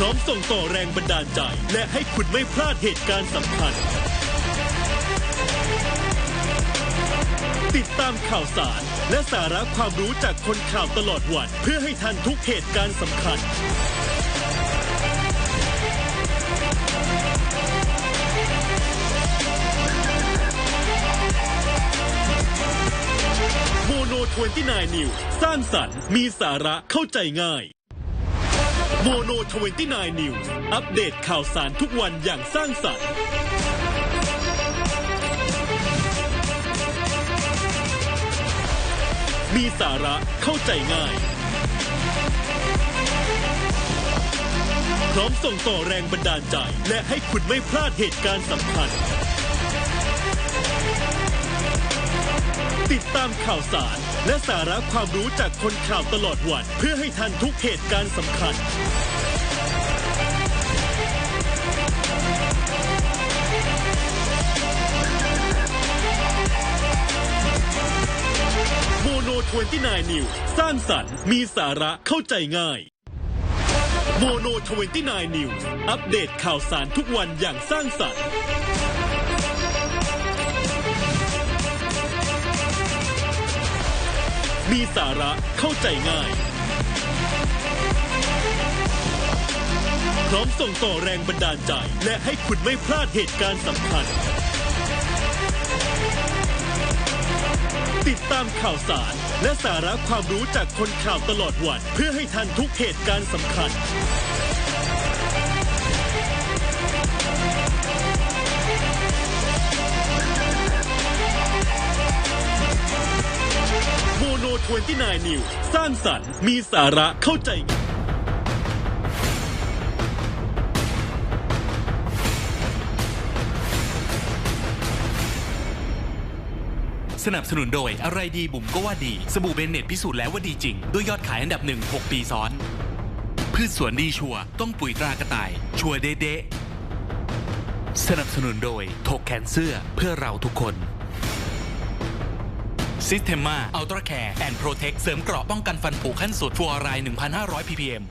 พร้อมส่งต่อแรงบันดาลใจ และให้คุณไม่พลาดเหตุการณ์สำคัญ ติดตามข่าวสาร และสาระความรู้จากคนข่าวตลอดวัน เพื่อให้ทันทุกเหตุการณ์สำคัญ โมโน29นิวสร้างสรรค์มีสาระเข้าใจง่าย โมโน29นิวอัปเดตข่าวสารทุกวันอย่างสร้างสรรค์ มีสาระเข้าใจง่าย พร้อมส่งต่อแรงบันดาลใจ และให้คุณไม่พลาดเหตุการณ์สำคัญ ติดตามข่าวสารและสาระความรู้จากคนข่าวตลอดวัน เพื่อให้ทันทุกเหตุการณ์สำคัญ 29 นิวสร้างสรรค์ มีสาระเข้าใจง่ายโมโน 29 นิวอัปเดตข่าวสารทุกวันอย่างสร้างสรรค์มีสาระเข้าใจง่าย พร้อมส่งต่อแรงบันดาลใจ และให้คุณไม่พลาดเหตุการณ์สำคัญ ติดตามข่าวสาร และสาระความรู้จากคนข่าวตลอดวัน เพื่อให้ทันทุกเหตุการณ์สำคัญ โมโน29นิวสร้างสรรค์มีสาระเข้าใจ สนับสนุนโดยอะไรดีบุ๋มก็ว่าดี สบู่เบนเน็ตพิสูจน์แล้วว่าดีจริง ด้วยยอดขายอันดับหนึ่ง6ปีซ้อน พืชสวนดีชัวต้องปุ๋ยตรากระต่าย ชัวเด๊ะสนับสนุนโดยถกแขนเสื้อเพื่อเราทุกคนซิสเ e ม a อัลตร้าแคร์แอนด์โปรเทคเสริมเกราะป้องกันฟันผุขั้นสุดฟัวราย 1,500 ppm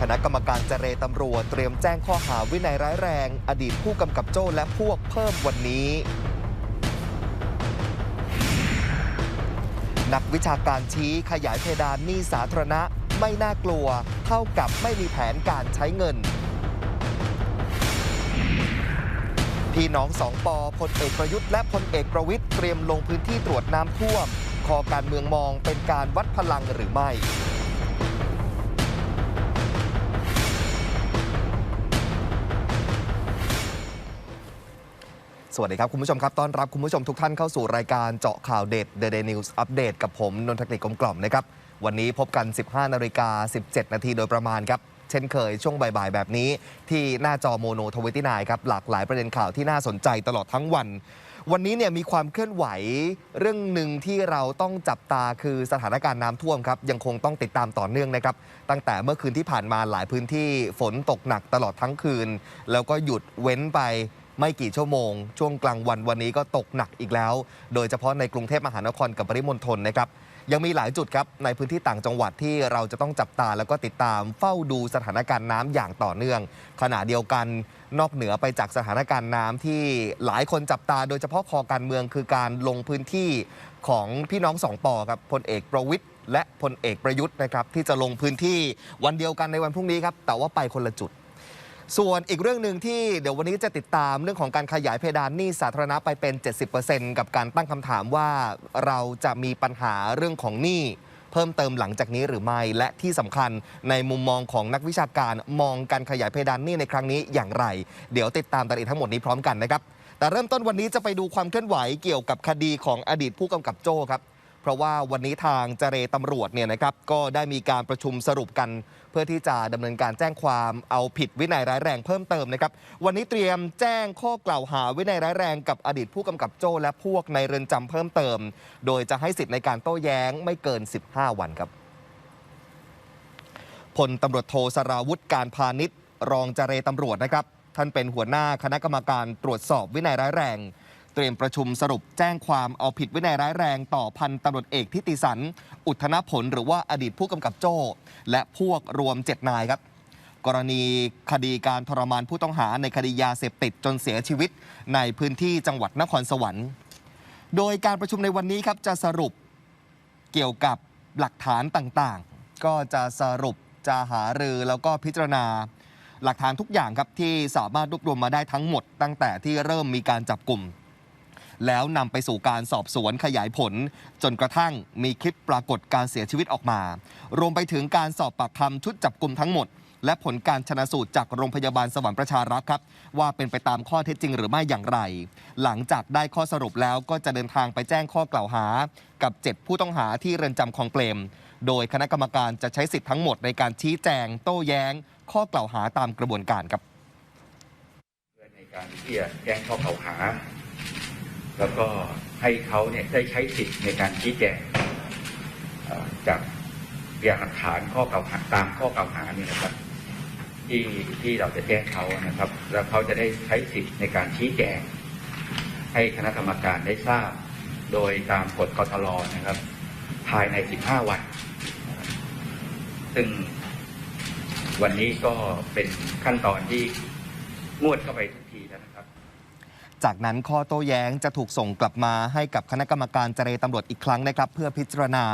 คณะกรรมการเจรตำรวจเตรียมแจ้งข้อหาวินัยร้ายแรง อดีตผู้กำกับโจ้และพวกเพิ่มวันนี้ นักวิชาการชี้ขยายเพดานหนี้สาธารณะไม่น่ากลัว เท่ากับไม่มีแผนการใช้เงิน พี่น้องสองปอพลเอกประยุทธ์และพลเอกประวิทย์เตรียมลงพื้นที่ตรวจน้ำท่วม คอการเมืองมองเป็นการวัดพลังหรือไม่ สวัสดีครับ คุณผู้ชมครับ ต้อนรับคุณผู้ชมทุกท่านเข้าสู่รายการเจาะข่าวเด็ด The Day News Update กับผม นนทกฤษกลมกล่อมนะครับ วันนี้พบกัน 15นาฬิกา 17 นาทีโดยประมาณครับ เช่นเคยช่วงบ่ายๆ แบบนี้ ที่หน้าจอโมโนทวิตี้นครับ หลากหลายประเด็นข่าวที่น่าสนใจตลอดทั้งวัน วันนี้เนี่ยมีความเคลื่อนไหว เรื่องหนึ่งที่เราต้องจับตาคือสถานการณ์น้ำท่วมครับยังคงต้องติดตามต่อเนื่องนะครับตั้งแต่เมื่อคืนที่ผ่านมาหลายพื้นที่ฝนตกหนักตลอดทั้งคืน แล้วก็หยุดเว้นไป ไม่กี่ชั่วโมง ช่วงกลางวันวันนี้ก็ตกหนักอีกแล้ว โดยเฉพาะในกรุงเทพมหานครกับปริมณฑลนะครับยังมีหลายจุดครับในพื้นที่ต่างจังหวัดที่เราจะต้องจับตาแล้วก็ติดตามเฝ้าดูสถานการณ์น้ำอย่างต่อเนื่อง ขณะเดียวกันนอกเหนือไปจากสถานการณ์น้ำที่หลายคนจับตา โดยเฉพาะคอการเมืองคือการลงพื้นที่ของพี่น้องสองปอครับพลเอกประวิทย์และพลเอกประยุทธ์นะครับที่จะลงพื้นที่วันเดียวกันในวันพรุ่งนี้ครับแต่ว่าไปคนละจุด ส่วนอีกเรื่องหนึ่งที่เดี๋ยววันนี้จะติดตามเรื่องของการขยายเพดานหนี้สาธารณะไปเป็น 70%กับการตั้งคำถามว่าเราจะมีปัญหาเรื่องของหนี้เพิ่มเติมหลังจากนี้หรือไม่ และที่สำคัญในมุมมองของนักวิชาการมองการขยายเพดานหนี้ในครั้งนี้อย่างไร เดี๋ยวติดตามรายละเอียดทั้งหมดนี้พร้อมกันนะครับแต่เริ่มต้นวันนี้จะไปดูความเคลื่อนไหวเกี่ยวกับคดีของอดีตผู้กำกับโจ้ครับ เพราะว่าวันนี้ทางเจรตำรวจเนี่ยนะครับก็ได้มีการประชุมสรุปกัน เพื่อที่จะดำเนินการแจ้งความเอาผิดวินัยร้ายแรงเพิ่มเติมนะครับวันนี้เตรียมแจ้งข้อกล่าวหาวินัยร้ายแรงกับอดีตผู้กำกับโจ้และพวกในเรือนจำเพิ่มเติม โดยจะให้สิทธิ์ในการโต้แย้งไม่เกิน 15 วันครับพลตำรวจโทสราวุธการพาณิชย์ รองเจรตำรวจนะครับ ท่านเป็นหัวหน้าคณะกรรมการตรวจสอบวินัยร้ายแรง เตรียมประชุมสรุปแจ้งความเอาผิดวินัยร้ายแรงต่อพันตำรวจเอกทิติสัน อุทนผลหรือว่าอดีตผู้กำกับโจ้ และพวกรวม 7 นายครับ กรณีคดีการทรมานผู้ต้องหาในคดียาเสพติดจนเสียชีวิต ในพื้นที่จังหวัดนครสวรรค์ โดยการประชุมในวันนี้ครับจะสรุปเกี่ยวกับหลักฐานต่างๆ ก็จะสรุปจะหารือแล้วก็พิจารณาหลักฐานทุกอย่างครับที่สามารถรวบรวมมาได้ทั้งหมด ตั้งแต่ที่เริ่มมีการจับกลุ่ม แล้วนำไปสู่การสอบสวนขยายผล จนกระทั่งมีคลิปปรากฏการเสียชีวิตออกมา รวมไปถึงการสอบปากคำชุดจับกลุ่มทั้งหมด และผลการชนะสูตรจากโรงพยาบาลสวรรค์ประชารักษ์ครับ ว่าเป็นไปตามข้อเท็จจริงหรือไม่อย่างไร หลังจากได้ข้อสรุปแล้วก็จะเดินทางไปแจ้งข้อกล่าวหา กับ 7 ผู้ต้องหาที่เรือนจำคลองเปรมโดยคณะกรรมการจะใช้สิทธิ์ทั้งหมดในการชี้แจง โต้แย้ง ข้อกล่าวหาตามกระบวนการครับในการที่จะแจ้งข้อกล่าวหา แล้วก็ให้เขาเนี่ยได้ใช้สิทธิ์ในการชี้แจงจากพยานหลักฐานข้อกล่าวหาตามข้อกล่าวหานี่นะครับ ที่ที่เราจะแจ้งเขานะครับ แล้วเขาจะได้ใช้สิทธิ์ในการชี้แจง ให้คณะกรรมการได้ทราบ โดยตามกฎกตลนะครับ ภายใน 15 วัน ซึ่งวันนี้ก็เป็นขั้นตอนที่งวดเข้าไปทุกทีแล้วนะครับ จากนั้นข้อโต้แย้งจะถูกส่งกลับมาให้กับคณะกรรมการเจรตำรวจอีกครั้งนะครับ เพื่อพิจารณา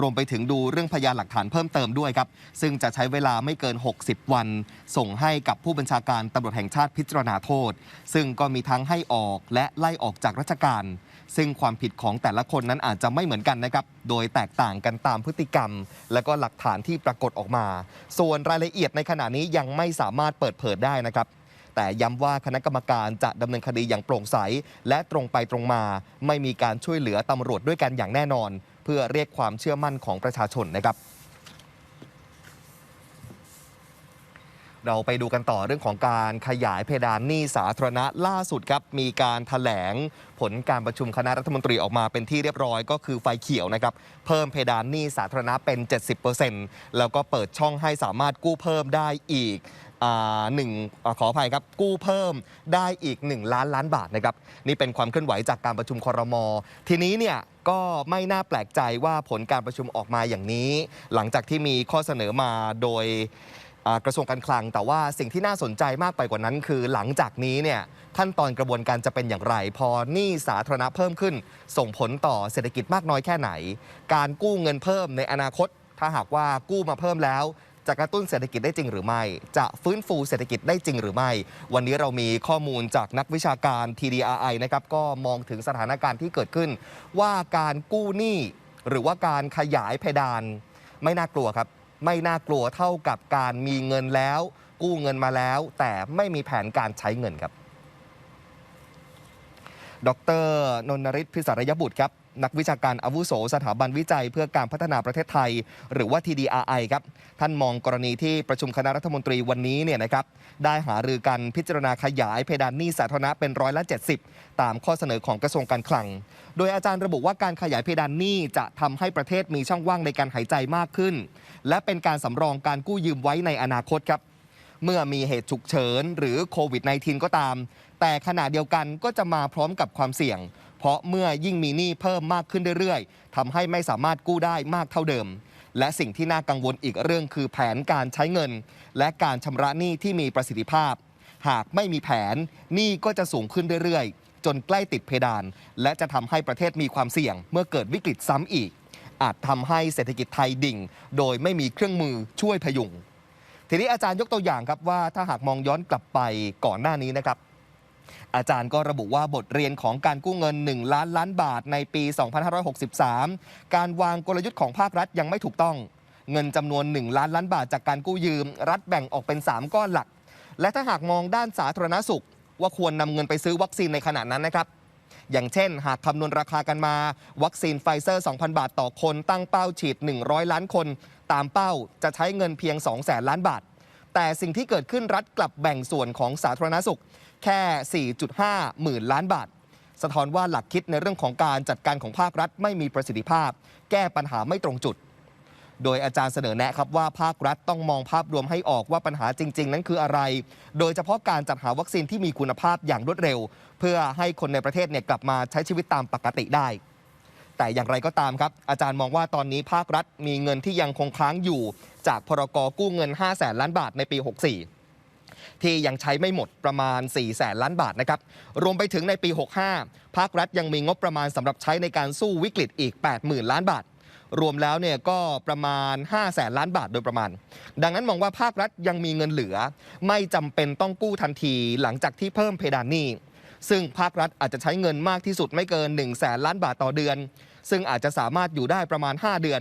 รวมไปถึงดูเรื่องพยานหลักฐานเพิ่มเติมด้วยครับ ซึ่งจะใช้เวลาไม่เกิน 60 วัน ส่งให้กับผู้บัญชาการตำรวจแห่งชาติพิจารณาโทษ ซึ่งก็มีทั้งให้ออกและไล่ออกจากราชการ ซึ่งความผิดของแต่ละคนนั้นอาจจะไม่เหมือนกันนะครับ โดยแตกต่างกันตามพฤติกรรม และก็หลักฐานที่ปรากฏออกมา ส่วนรายละเอียดในขณะนี้ยังไม่สามารถเปิดเผยได้นะครับ แต่ย้ำว่าคณะกรรมการจะดำเนินคดีอย่างโปร่งใส และตรงไปตรงมา ไม่มีการช่วยเหลือตำรวจด้วยกันอย่างแน่นอน เพื่อเรียกความเชื่อมั่นของประชาชนนะครับเราไปดูกันต่อเรื่องของการขยายเพดานหนี้สาธารณะล่าสุดครับมีการถแถลงผลการประชุมคณะรัฐมนตรีออกมาเป็นที่เรียบร้อยก็คือไฟเขียวนะครับเพิ่มเพดานหนี้สาธารณะเป็น 70%แล้วก็เปิดช่องให้สามารถกู้เพิ่มได้อีก อ่าหนึ่งอาขออภัยครับ กู้เพิ่มได้อีก 1 ล้านล้านบาทนะครับนี่เป็นความเคลื่อนไหวจากการประชุมคอรมอทีนี้เนี่ยก็ไม่น่าแปลกใจว่าผลการประชุมออกมาอย่างนี้ หลังจากที่มีข้อเสนอมาโดยอ่ากระทรวงการคลัง แต่ว่าสิ่งที่น่าสนใจมากไปกว่านั้น คือหลังจากนี้เนี่ยขั้นตอนกระบวนการจะเป็นอย่างไร พอหนี้สาธารณะเพิ่มขึ้น ส่งผลต่อเศรษฐกิจมากน้อยแค่ไหน การกู้เงินเพิ่มในอนาคต ถ้าหากว่ากู้มาเพิ่มแล้ว จะกระตุ้นเศรษฐกิจได้จริงหรือไม่ จะฟื้นฟูเศรษฐกิจได้จริงหรือไม่ วันนี้เรามีข้อมูลจากนักวิชาการ TDRI นะครับก็มองถึงสถานการณ์ที่เกิดขึ้น ว่าการกู้หนี้หรือว่าการขยายเพดาน ไม่น่ากลัวครับ ไม่น่ากลัวเท่ากับการมีเงินแล้ว กู้เงินมาแล้ว แต่ไม่มีแผนการใช้เงินครับ ดรนนทริศพิสารยบุตรครับ นักวิชาการอาวุโส สถาบันวิจัยเพื่อการพัฒนาประเทศไทย หรือว่า TDRI ครับ ท่านมองกรณีที่ประชุมคณะรัฐมนตรีวันนี้เนี่ยนะครับ ได้หารือกันพิจารณาขยายเพดานหนี้สาธารณะเป็นร้อยละ 70 ตามข้อเสนอของกระทรวงการคลัง โดยอาจารย์ระบุว่าการขยายเพดานหนี้จะทำให้ประเทศมีช่องว่างในการหายใจมากขึ้น และเป็นการสำรองการกู้ยืมไว้ในอนาคตครับเมื่อมีเหตุฉุกเฉินหรือโควิด -19 ก็ตาม แต่ขณะเดียวกันก็จะมาพร้อมกับความเสี่ยง เพราะเมื่อยิ่งมีหนี้เพิ่มมากขึ้นเรื่อยๆทำให้ไม่สามารถกู้ได้มากเท่าเดิม และสิ่งที่น่ากังวลอีกเรื่องคือแผนการใช้เงิน และการชำระหนี้ที่มีประสิทธิภาพ หากไม่มีแผนหนี้ก็จะสูงขึ้นเรื่อยๆ จนใกล้ติดเพดาน และจะทำให้ประเทศมีความเสี่ยง เมื่อเกิดวิกฤตซ้ำอีก อาจทำให้เศรษฐกิจไทยดิ่ง โดยไม่มีเครื่องมือช่วยพยุงทีนี้อาจารย์ยกตัวอย่างครับว่าถ้าหากมองย้อนกลับไปก่อนหน้านี้นะครับ อาจารย์ก็ระบุว่าบทเรียนของการกู้เงิน 1 ล้านล้านบาทในปี 2563 การวางกลยุทธ์ของภาครัฐยังไม่ถูกต้อง เงินจำนวน 1 ล้านล้านบาทจากการกู้ยืม รัฐแบ่งออกเป็น 3 ก้อนหลัก และถ้าหากมองด้านสาธารณสุข ว่าควรนำเงินไปซื้อวัคซีนในขณะนั้นนะครับอย่างเช่น หากคำนวณราคากันมา วัคซีนไฟเซอร์ 2,000 บาทต่อคน ตั้งเป้าฉีด 100 ล้านคน ตามเป้าจะใช้เงินเพียง 2 0 0แสนล้านบาท แต่สิ่งที่เกิดขึ้นรัฐกลับแบ่งส่วนของสาธารณสุข แค่ 4.5 หมื่นล้านบาท สะท้อนว่าหลักคิดในเรื่องของการจัดการของภาครัฐไม่มีประสิทธิภาพ แก้ปัญหาไม่ตรงจุด โดยอาจารย์เสนอแนะครับว่าภาครัฐต้องมองภาพรวมให้ออกว่าปัญหาจริง ๆ นั้นคืออะไร โดยเฉพาะการจัดหาวัคซีนที่มีคุณภาพอย่างรวดเร็ว เพื่อให้คนในประเทศเนี่ยกลับมาใช้ชีวิตตามปกติได้แต่อย่างไรก็ตามครับ อาจารย์มองว่าตอนนี้ภาครัฐมีเงินที่ยังคงค้างอยู่ จากพรกกู้เงิน 5 0 0แสนล้านบาทในปี 64 ที่ยังใช้ไม่หมดประมาณ 4 แสนล้านบาทนะครับ รวมไปถึงในปี 65 ภาครัฐยังมีงบประมาณสำหรับใช้ในการสู้วิกฤตอีก 80,000 ล้านบาท รวมแล้วเนี่ยก็ประมาณ 5 แสนล้านบาทโดยประมาณ ดังนั้นมองว่าภาครัฐยังมีเงินเหลือ ไม่จำเป็นต้องกู้ทันทีหลังจากที่เพิ่มเพดานหนี้ซึ่งภาครัฐอาจจะใช้เงินมากที่สุดไม่เกิน1แสนล้านบาทต่อเดือน ซึ่งอาจจะสามารถอยู่ได้ประมาณ 5 เดือน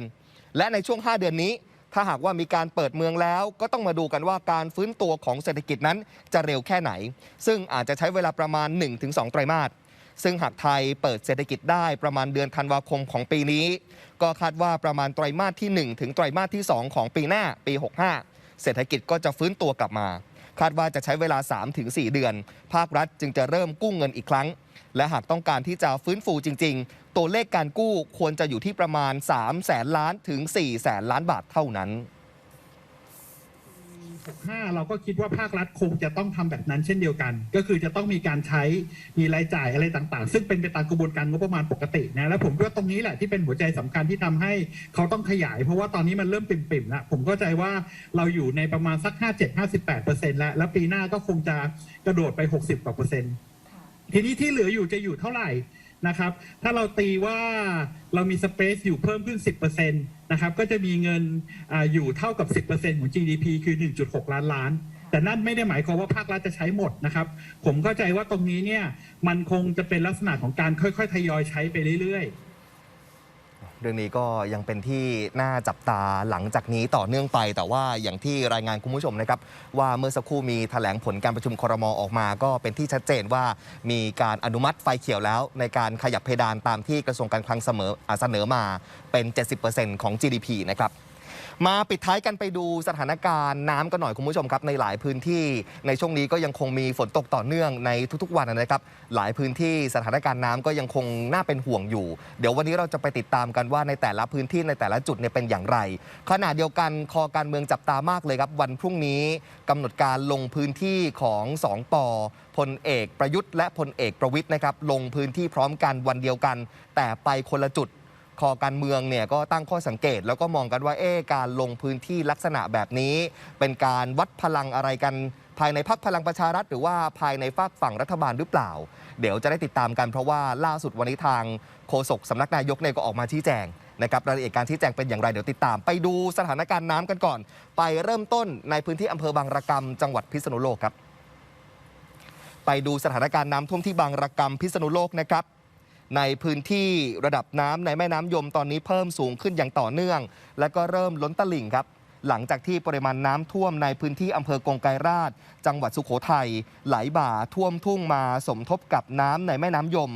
และในช่วง 5 เดือนนี้ ถ้าหากว่ามีการเปิดเมืองแล้ว ก็ต้องมาดูกันว่าการฟื้นตัวของเศรษฐกิจนั้นจะเร็วแค่ไหน ซึ่งอาจจะใช้เวลาประมาณ 1-2 ไตรมาสซึ่งหากไทยเปิดเศรษฐกิจได้ประมาณเดือนธันวาคมของปีนี้ ก็คาดว่าประมาณไตรมาสที่ 1 ถึงไตรมาสที่ 2 ของปีหน้าปี 65 เศรษฐกิจก็จะฟื้นตัวกลับมา คาดว่าจะใช้เวลา 3-4 เดือน ภาครัฐจึงจะเริ่มกู้เงินอีกครั้ง และหากต้องการที่จะฟื้นฟูจริง ๆ ตัวเลขการกู้ควรจะอยู่ที่ประมาณ3แสนล้านถึง4แสนล้านบาทเท่านั้น 65 เราก็คิดว่าภาครัฐคงจะต้องทำแบบนั้นเช่นเดียวกัน ก็คือจะต้องมีการใช้มีรายจ่ายอะไรต่างๆ ซึ่งเป็นไปตามกระบวนการงบประมาณปกตินะแล้วผมคิดว่าตรงนี้แหละที่เป็นหัวใจสำคัญที่ทำให้เขาต้องขยาย เพราะว่าตอนนี้มันเริ่มปิ่มๆแล้วผมเข้าใจว่าเราอยู่ในประมาณสัก 57-58เปอร์เซ็นต์แล้วแล้วปีหน้าก็คงจะกระโดดไป 60กว่าเปอร์เซ็นต์ทีนี้ที่เหลืออยู่จะอยู่เท่าไหร่ นะครับ ถ้าเราตีว่าเรามีสเปซอยู่เพิ่มขึ้น 10%นะครับก็จะมีเงินอาอยู่เท่ากับ 10%ของ GDP คือ 1.6 ล้านล้าน แต่นั่นไม่ได้หมายความว่าภาครัฐจะใช้หมดนะครับ ผมเข้าใจว่าตรงนี้เนี่ยมันคงจะเป็นลักษณะของการค่อยๆ ทยอยใช้ไปเรื่อยๆ เรื่องนี้ก็ยังเป็นที่น่าจับตาหลังจากนี้ต่อเนื่องไป แต่ว่าอย่างที่รายงานคุณผู้ชมนะครับว่าเมื่อสักครู่มีแถลงผลการประชุมครมออกมา ก็เป็นที่ชัดเจนว่ามีการอนุมัติไฟเขียวแล้ว ในการขยับเพดานตามที่กระทรวงการคลังเสมอเสนอมาเป็น 70%ของ GDP นะครับ มาปิดท้ายกันไปดูสถานการณ์น้ำกันหน่อยคุณผู้ชมครับในหลายพื้นที่ในช่วงนี้ก็ยังคงมีฝนตกต่อเนื่องในทุกๆวันนะครับ หลายพื้นที่สถานการณ์น้ำก็ยังคงน่าเป็นห่วงอยู่ เดี๋ยววันนี้เราจะไปติดตามกันว่าในแต่ละพื้นที่ในแต่ละจุดเนี่ยเป็นอย่างไร ขณะเดียวกันคอการเมืองจับตามากเลยครับ วันพรุ่งนี้กำหนดการลงพื้นที่ของสองปอพลเอกประยุทธ์และพลเอกประวิทย์นะครับลงพื้นที่พร้อมกันวันเดียวกัน แต่ไปคนละจุด คอการเมืองเนี่ยก็ตั้งข้อสังเกต แล้วก็มองกันว่าเอ๊การลงพื้นที่ลักษณะแบบนี้ เป็นการวัดพลังอะไรกันภายในพักพลังประชารัฐหรือว่าภายในฝากฝั่งรัฐบาลหรือเปล่า เดี๋ยวจะได้ติดตามกันเพราะว่าล่าสุดวันนี้ทางโฆษกสำนักนายกเนี่ยก็ออกมาชี้แจงนะครับรายละเอียดการชี้แจงเป็นอย่างไรเดี๋ยวติดตาม ไปดูสถานการณ์น้ำกันก่อน ไปเริ่มต้นในพื้นที่อำเภอบางระกำจังหวัดพิษณุโลกครับ ไปดูสถานการณ์น้ำท่วมที่บางระกำพิษณุโลกนะครับ ในพื้นที่ระดับน้ำในแม่น้ำยมตอนนี้เพิ่มสูงขึ้นอย่างต่อเนื่อง และก็เริ่มล้นตลิ่งครับ หลังจากที่ปริมาณน้ำท่วมในพื้นที่อำเภอกงไกรราช จังหวัดสุโขทัยไหลบ่าท่วมทุ่งมาสมทบกับน้ำในแม่น้ำยม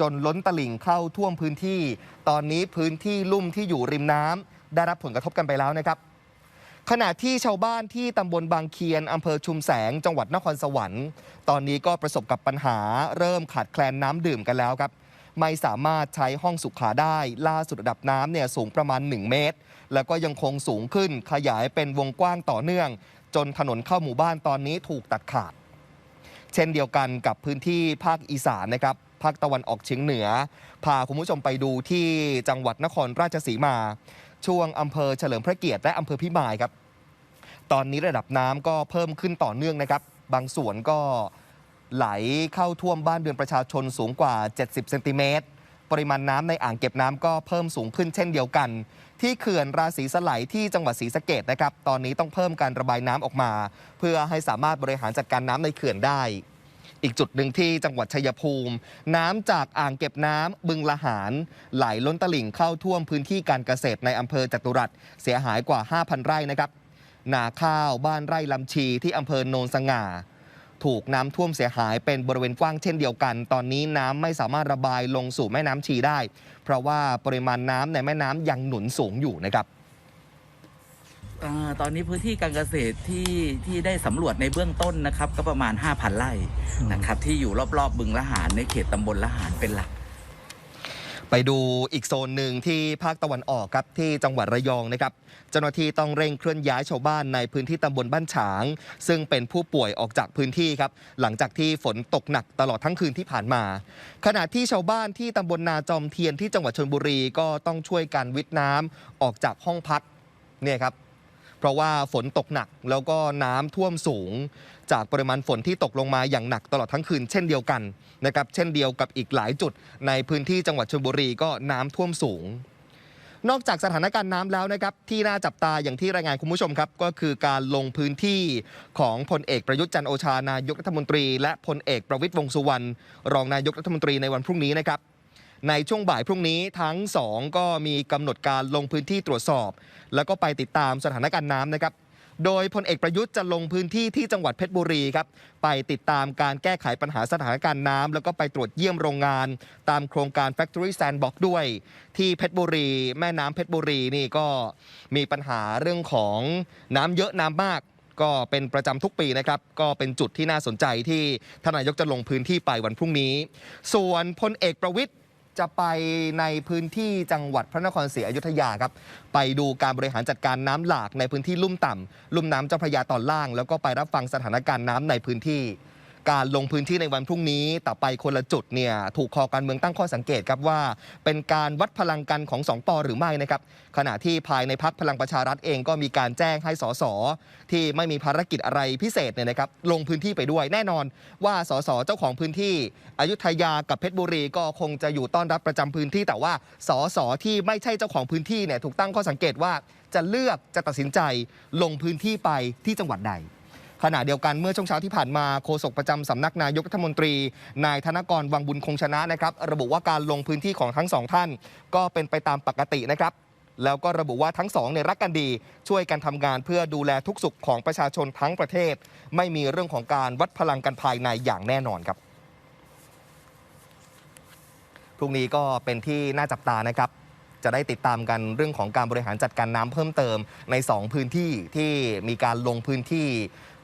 จนล้นตลิ่งเข้าท่วมพื้นที่ ตอนนี้พื้นที่ลุ่มที่อยู่ริมน้ำได้รับผลกระทบกันไปแล้วนะครับ ขณะที่ชาวบ้านที่ตำบลบางเคียนอำเภอชุมแสง จังหวัดนครสวรรค์ ตอนนี้ก็ประสบกับปัญหาเริ่มขาดแคลนน้ำดื่มกันแล้วครับ ไม่สามารถใช้ห้องสุขาได้ ล่าสุดระดับน้ำเนี่ยสูงประมาณ 1 เมตร แล้วก็ยังคงสูงขึ้นขยายเป็นวงกว้างต่อเนื่อง จนถนนเข้าหมู่บ้านตอนนี้ถูกตัดขาด เช่นเดียวกันกับพื้นที่ภาคอีสานนะครับภาคตะวันออกเฉียงเหนือ พาคุณผู้ชมไปดูที่จังหวัดนครราชสีมา ช่วงอำเภอเฉลิมพระเกียรติและอำเภอพิมายครับ ตอนนี้ระดับน้ำก็เพิ่มขึ้นต่อเนื่องนะครับ บางส่วนก็ ไหลเข้าท่วมบ้านเรือนประชาชนสูงกว่า 70 เซนติเมตร ปริมาณน้ำในอ่างเก็บน้ำก็เพิ่มสูงขึ้นเช่นเดียวกัน ที่เขื่อนราศีสไลที่จังหวัดศรีสะเกดนะครับ ตอนนี้ต้องเพิ่มการระบายน้ำออกมา เพื่อให้สามารถบริหารจัดการน้ำในเขื่อนได้ อีกจุดหนึ่งที่จังหวัดชัยภูมิ น้ำจากอ่างเก็บน้ำบึงละหาร ไหลล้นตลิ่งเข้าท่วมพื้นที่การเกษตรในอำเภอจตุรัสเสียหายกว่า 5,000 ไร่นะครับ นาข้าวบ้านไร่ลำชีที่อำเภอโนนสง่า ถูกน้ำท่วมเสียหายเป็นบริเวณกว้างเช่นเดียวกัน ตอนนี้น้ำไม่สามารถระบายลงสู่แม่น้ำชีได้ เพราะว่าปริมาณน้ำในแม่น้ำยังหนุนสูงอยู่นะครับอตอนนี้พื้นที่การเกษตรที่ที่ได้สำรวจในเบื้องต้นนะครับ ก็ประมาณ 5,000 ไร่นะครับที่อยู่รอบๆ บึงละหารในเขตตำบลละหารเป็นหลัก ไปดูอีกโซนหนึ่งที่ภาคตะวันออกครับที่จังหวัดระยองนะครับ เจ้าหน้าที่ต้องเร่งเคลื่อนย้ายชาวบ้านในพื้นที่ตำบลบ้านฉาง ซึ่งเป็นผู้ป่วยออกจากพื้นที่ครับ หลังจากที่ฝนตกหนักตลอดทั้งคืนที่ผ่านมา ขณะที่ชาวบ้านที่ตำบลนาจอมเทียนที่จังหวัดชนบุรีก็ต้องช่วยกันวิทย์น้ำออกจากห้องพักเนี่ยครับ เพราะว่าฝนตกหนักแล้วก็น้ำท่วมสูง จากปริมาณฝนที่ตกลงมาอย่างหนักตลอดทั้งคืนเช่นเดียวกันนะครับเช่นเดียวกับอีกหลายจุด ในพื้นที่จังหวัดชลบุรีก็น้ำท่วมสูง นอกจากสถานการณ์น้ำแล้วนะครับที่น่าจับตาอย่างที่รายงานคุณผู้ชมครับก็คือการลงพื้นที่ของพลเอกประยุทธ์จันโอชานายกรัฐมนตรี และพลเอกประวิตยวงสุวรรณรองนายกรัฐมนตรีในวันพรุ่งนี้นะครับ ในช่วงบ่ายพรุ่งนี้ทั้งสองก็มีกำหนดการลงพื้นที่ตรวจสอบ แล้วก็ไปติดตามสถานการณ์น้ำนะครับ โดยพลเอกประยุทธ์จะลงพื้นที่ที่จังหวัดเพชรบุรีครับไปติดตามการแก้ไขปัญหาสถานการณ์น้ำแล้วก็ไปตรวจเยี่ยมโรงงาน ตามโครงการ Factory Sandbox ด้วย ที่เพชรบุรี แม่น้ำเพชรบุรีนี่ก็มีปัญหาเรื่องของน้ำเยอะน้ำมากก็เป็นประจำทุกปีนะครับ ก็เป็นจุดที่น่าสนใจที่ทนนายกจะลงพื้นที่ไปวันพรุ่งนี้ ส่วนพลเอกประวิทย์ จะไปในพื้นที่จังหวัดพระนครศรีอยุธยาครับ ไปดูการบริหารจัดการน้ำหลากในพื้นที่ลุ่มต่ำลุ่มน้ำเจ้าพระยาตอนล่าง แล้วก็ไปรับฟังสถานการณ์น้ำในพื้นที่ การลงพื้นที่ในวันพรุ่งนี้แต่ไปคนละจุดเนี่ยถูกคอการเมืองตั้งข้อสังเกตครับว่า เป็นการวัดพลังกันของสองปอหรือไม่นะครับขณะที่ภายในพักพลังประชารัฐเองก็มีการแจ้งให้สสที่ไม่มีภารกิจอะไรพิเศษเนี่ยนะครับลงพื้นที่ไปด้วยแน่นอน ว่าสสเจ้าของพื้นที่อยุธยากับเพชรบุรีก็คงจะอยู่ต้อนรับประจำพื้นที่ แต่ว่าสสที่ไม่ใช่เจ้าของพื้นที่เนี่ยถูกตั้งข้อสังเกตว่าจะเลือกจะตัดสินใจลงพื้นที่ไปที่จังหวัดใด ขณะเดียวกันเมื่อช่วงเช้าที่ผ่านมาโฆษกประจำสำนักนายกรัฐมนตรี นายธนกรวังบุญคงชนะนะครับ ระบุว่าการลงพื้นที่ของทั้งสองท่าน ก็เป็นไปตามปกตินะครับแล้วก็ระบุว่าทั้งสองเนี่ยรักกันดี ช่วยกันทำงานเพื่อดูแลทุกสุขของประชาชนทั้งประเทศ ไม่มีเรื่องของการวัดพลังกันภายในอย่างแน่นอนครับพรุ่งนี้ก็เป็นที่น่าจับตานะครับจะได้ติดตามกันเรื่องของการบริหารจัดการน้ำเพิ่มเติมใน 2 พื้นที่ที่มีการลงพื้นที่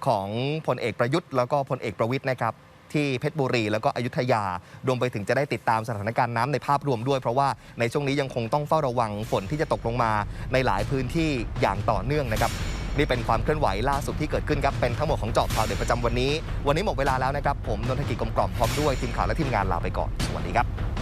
ของพลเอกประยุทธ์แล้วก็พลเอกประวิทย์นะครับที่เพชรบุรี แล้วก็อยุธยารวมไปถึงจะได้ติดตามสถานการณ์น้ำในภาพรวมด้วย เพราะว่าในช่วงนี้ยังคงต้องเฝ้าระวังฝนที่จะตกลงมาในหลายพื้นที่อย่างต่อเนื่องนะครับนี่เป็นความเคลื่อนไหวล่าสุดที่เกิดขึ้นครับ เป็นทั้งหมดของเจาะข่าวเด็ดประจำวันนี้ วันนี้หมดเวลาแล้วนะครับ ผมนนทกิจกลมกล่อมพร้อมด้วยทีมข่าวและทีมงานลาไปก่อน สวัสดีครับ